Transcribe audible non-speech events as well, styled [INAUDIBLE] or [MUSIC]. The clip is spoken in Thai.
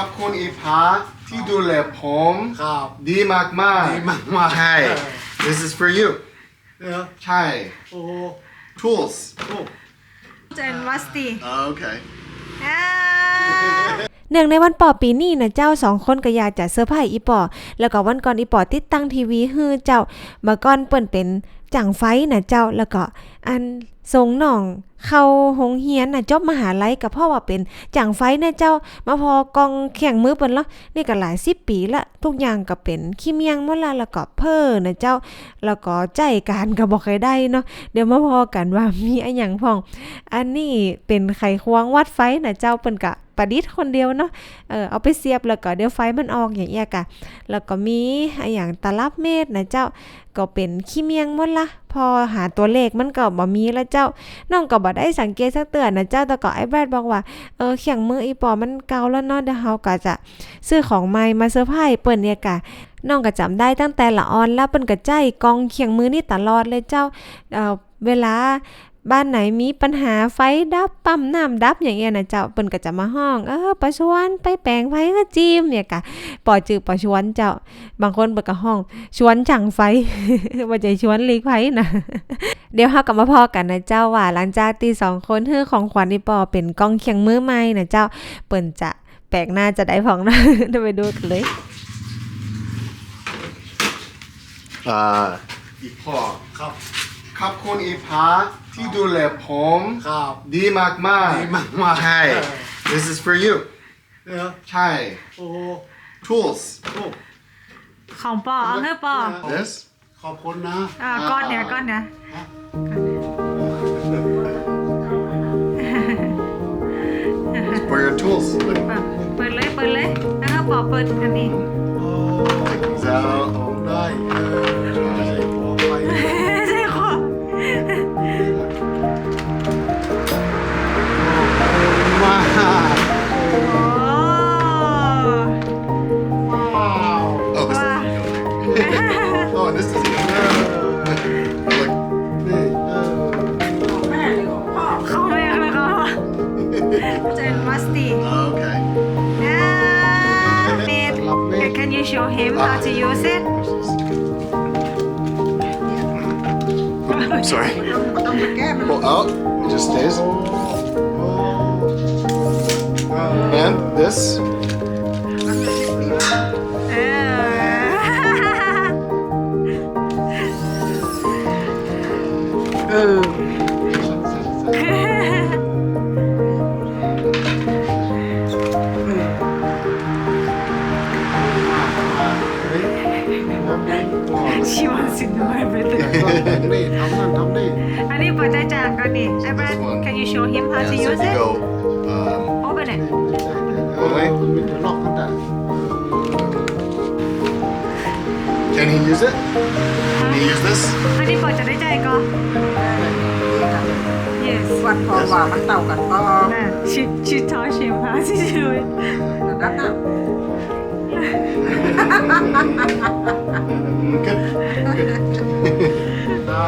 ขอบคุณอีพาที่ดูแลผมครับ ดีมากมากๆดีมากมากๆใช่ this is for you เออใช่ โอ้โห tools โอ้ and rusty okay อ่า เนื่องในวันปอปีนี้นะเจ้าสองคนก็อยากจะเซอร์ไพรส์อีปอแล้วก็วันก่อนอีปอติดตั้งทีวีฮือเจ้าเมื่อก่อนเปิ้นเป็นจังไฟนะเจ้าแล้วก็อันทรงน้องเข้าหงเฮียนนะจบมหาลัยก็เพราะว่าเป็นจังไฟนะเจ้า มาพอกองแข่งมือเปิ้นแล้วนี่ก็หลายสิบปีละทุกอย่างก็เป็นขี้เมียงหมดละแล้วก็เพ้อนะเจ้า แล้วก็ใจการก็บ่เคยได้เนาะเดี๋ยวมาพอกันว่ามีอันหยังพ่อง อันนี้เป็นไขควงวัดไฟนะเจ้าเปิ้นกะ ประดิษฐ์คนเดียวเนาะ เออเอาไปเสียบแล้วก็เดี๋ยวไฟมันออกอย่างเงี้ยกะ แล้วก็มีอะอย่างตลับเมตรนะเจ้าก็เป็นขี้เมียงหมดละพอหาตัวเลขมันก็บ่มีแล้วเจ้าน้องก็บ่ได้สังเกตสักเตือนนะเจ้าแต่ก็ไอ้แบดบอกว่าเออเขียงมืออีปอมันเก่าแล้วเนาะเดี๋ยวเฮาก็จะซื้อของใหม่มาเซอร์ไพรส์เปิ้นเนี่ยกะน้องก็จำได้ตั้งแต่ละออนแล้วเปิ้นก็ใจกองเขียงมือนี่ตลอดเลยเจ้าเอ่อเวลา บ้านไหนมีปัญหาไฟดับปั๊มน้ำดับอย่างเงี้ยนะเจ้าเปิ้นก็จะมาห้อง เออประชวนไปแปลงไฟก็จิ้มเนี่ยกะปอจือประชวนเจ้า บางคนเปิดก็ห้อง ชวน chẳng ไฟว่าใจชวนลีกไฟนะเดี๋ยวเฮากลับมาพอกันนะเจ้าว่าหลังจากที่สองคนเฮือของขวัญนี่ปอเป็นกล้องเคียงมือใหม่นะเจ้าเปิ้นจะแปลกหน้าจะได้พองนะเดี๋ยวไปดูกันเลยอ่าอีพอครับ ขอบคุณอีพาที่ดูแลผมครับ ดีมากมากดีมากมากๆใช่ this is for you เออใช่ โอ้โห tools โอ้ของปอเอาเฮ้อปอ this ขอบคุณนะ อ่าก้อนเนี่ยก้อนเนี่ย for your tools เปิดเปิดเลยเปิดเลยแล้วก็ปอเปิดอันนี้ is oh this is look นี่เออเข้าไม่เลยค่ะเจนมัสตี้ okay อ่าเมด Can you show him how to use it I'm sorry pull out it just stays โอ้เออ and this ชิวันสินด้วย everything [LAUGHS] นี่ทำนั่นทำนี่ อันนี้เปิดใจจางก่อนนี่ไอ้แบรน This one. Can you show him how yeah, to so use if you it go um, Open it เออมันจะล็อกกันได้ can he use it can he use this อันนี้เปิดจะได้ใจก่อน Yes วันพอว่ามันเต่ากันก็ น่ะ she she taught him how to do it นั้นน่ะ good good อ่า